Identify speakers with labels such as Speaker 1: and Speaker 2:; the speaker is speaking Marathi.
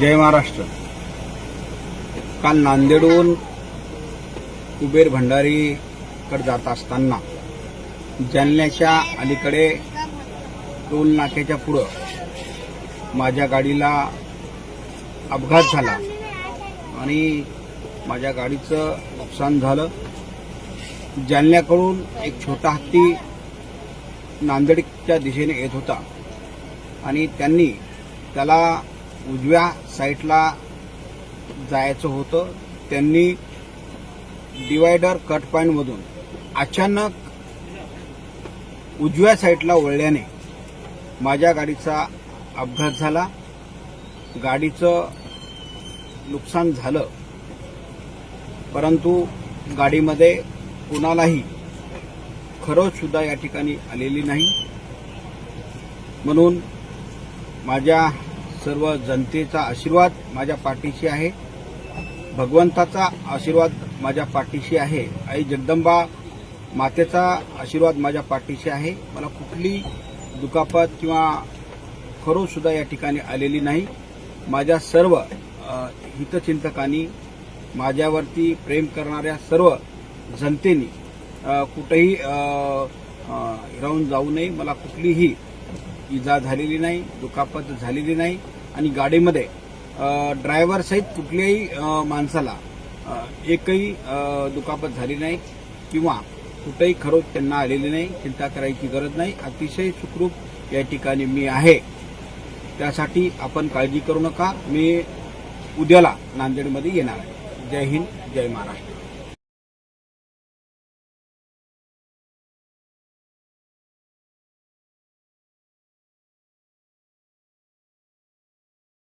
Speaker 1: जय महाराष्ट्र. काल नांदेडहून कुबेर भंडारीकडे जात असताना जालन्याच्या अलीकडे टोल नाक्याच्या पुढं माझ्या गाडीला अपघात झाला आणि माझ्या गाडीचं नुकसान झालं. जालन्याकडून एक छोटा हत्ती नांदेडच्या दिशेने येत होता आणि त्यांनी त्याला उजव्या साईडला जायचं होतं. त्यांनी डिवायडर कट पॉईंटमधून अचानक उजव्या साईडला वळल्याने माझ्या गाडीचा अपघात झाला. गाडीचं नुकसान झालं. परंतु गाडीमध्ये कुणालाही खरंच सुद्धा या ठिकाणी आलेली नाही. म्हणून माझ्या सर्व जनतेचा आशीर्वाद माझ्या पाठीशी आहे. भगवंताचा आशीर्वाद माझ्या पाठीशी आहे. आई जगदंबा मातेचा आशीर्वाद माझ्या पाठीशी आहे. मला कुठली दुखापत किंवा खरोसुद्धा या ठिकाणी आलेली नाही. माझ्या सर्व हितचिंतकांनी माझ्यावरती प्रेम करणाऱ्या सर्व जनतेनी कुठेही राहून जाऊ नये. मला कुठलीही इजा झालेली नाही दुखापत झालेली नाही. आणि गाडीमध्ये ड्रायव्हरसहित कुठल्याही माणसाला एकही दुखापत झाली नाही किंवा कुठेही खरोच त्यांना आलेली नाही चिंता करायची गरज नाही. अतिशय सुखरूप या ठिकाणी मी आहे. त्यासाठी आपण काळजी करू नका. मी उद्याला नांदेडमध्ये येणार आहे. जय हिंद जय महाराष्ट्र.